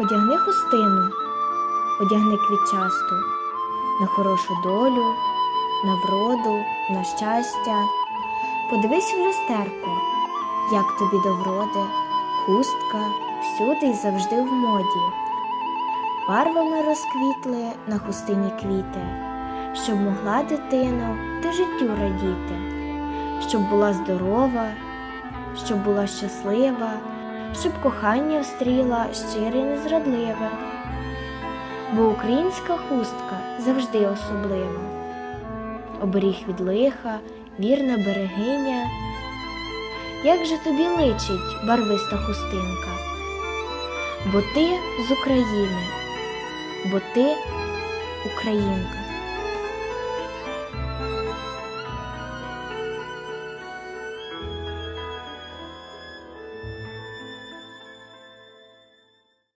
Одягни хустину, одягни квітчасту на хорошу долю, на вроду, на щастя. Подивись в люстерко, як тобі до вроди, хустка всюди й завжди в моді. Барвами розквітли на хустині квіти, щоб могла дитино ти життю радіти, щоб була здорова, щоб була щаслива, щоб кохання встріла щире й незрадливе. Бо українська хустка завжди особлива. Оберіг від лиха, вірна берегиня. Як же тобі личить барвиста хустинка? Бо ти з України, бо ти українка.